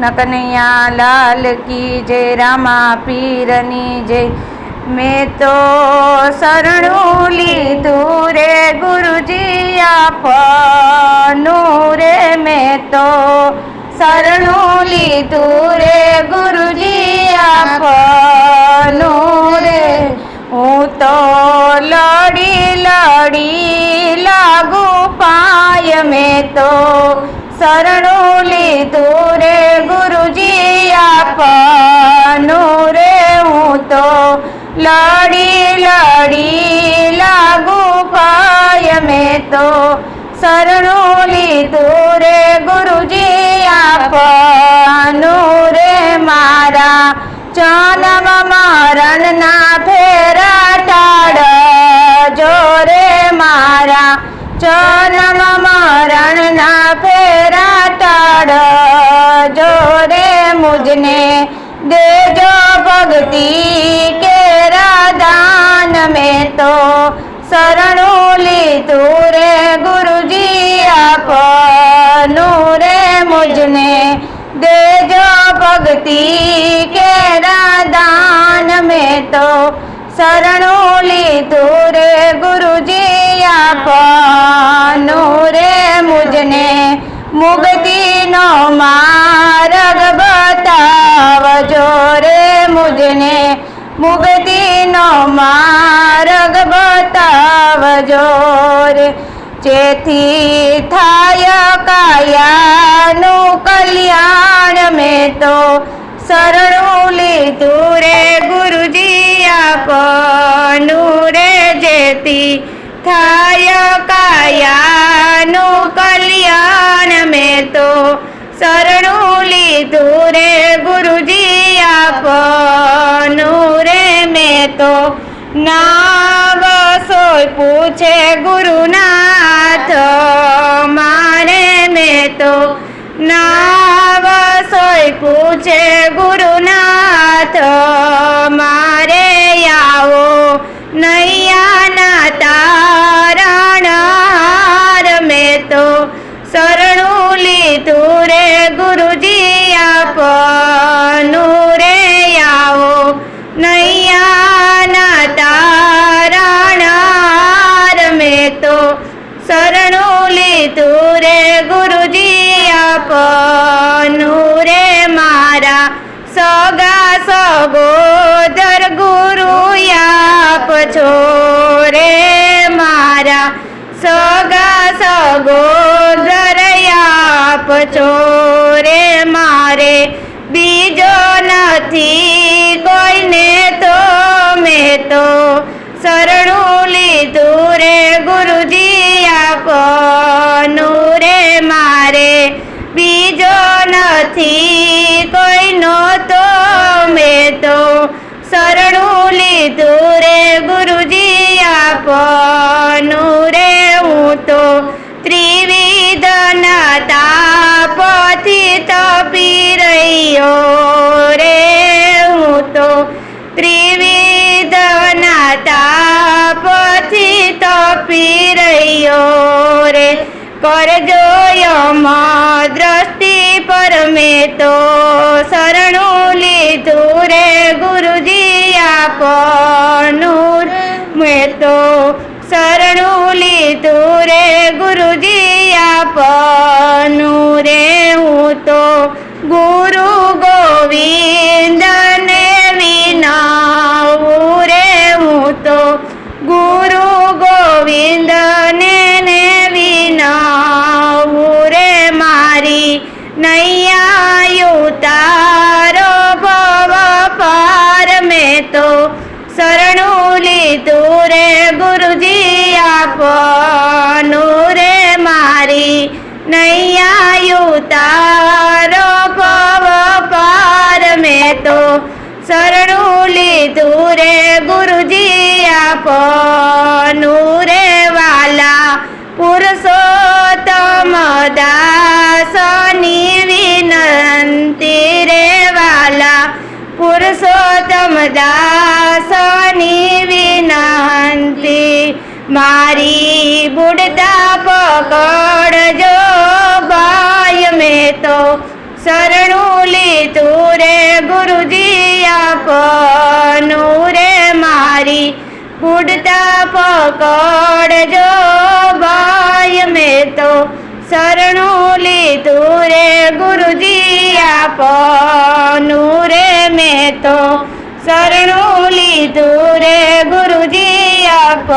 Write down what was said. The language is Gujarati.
નકનૈયા લાલ કી જય રામા પીરની જય મેં તો શરણું લીધું રે ગુરુજી આપનું રે મેં તો શરણું લીધું રે ગુરુજી આપનું રે હું તો લડી લડી લાગુ પાય મેં તો શરણું લીધું લડી લાગુ પાય મેં તો શરણું લીધું રે ગુરુજી આપનું રે મારા જન્મ મરણના ફેરા ટાળ જોરે મારા જન્મ મરણના ફેરા ટાળ જોરે મુજને દેજો ભક્તિ કેરા દાન મેં તો શરણું લીધું રે ગુરુજી આપનું રે મુજને દેજો ભક્તિ કેરા દાન મેં તો શરણું લીધું રે ગુરુજી આપનું રે મુજને મુક્તિનો માર્ગ બતાવજો રે જેથી થાય કાયાનું કલ્યાણ. મેં તો શરણું લીધું રે ગુરુજી આપનું રે. જેથી થાય કાયાનું કલ્યાણ. મેં તો સોય પૂછે ગુરુનાથ મારે મેં તો નાવ સોય પૂછે ગુરુનાથ ગુરુજી આપનું રે મારા સગા સગોદર ગુરુ આપ છો રે મારા સગા સગોદર આપ છો રે મારે બીજો નથી કોઈને તો મેં તો શરણું લીધું રે ગુરુજી આપનું રે મારે બીજો નથી, કોઈનો તો મેં તો શરણું લીધું રે ગુરુજી આપનું રે, હું તો ત્રિવિધના તાપથી તપી રહ્યો રે, હું તો ત્રિવિધના તાપથી તપી રહ્યો રે. કરજો દ્રષ્ટિ પર મેં તો શરણું લીધું રે ગુરુજી આપનું મેં તો શરણું લીધું રે ગુરુજી આપનું રે હું તો મારી નૈયા તારો ભવ પાર મેં તો શરણું લીધું રે ગુરુજી આપનું રે મારી. નૈયા તારો ભવ પાર મેં તો શરણું લીધું રે ગુરુજી આપનું રે વાલા પુરુષોત્તમ દાસની પુરુષોત્તમ દાસની વિનંતી, મારી બુડતા પકડજો ભાઈ મેં તો શરણું લીધું રે ગુરુજી આપનું રે મારી બુડતા પકડજો ભાઈ મેં તો શરણું લીધું રે ગુરુજી આપનું રે મેં તો શરણું લીધું રે ગુરુજી આપ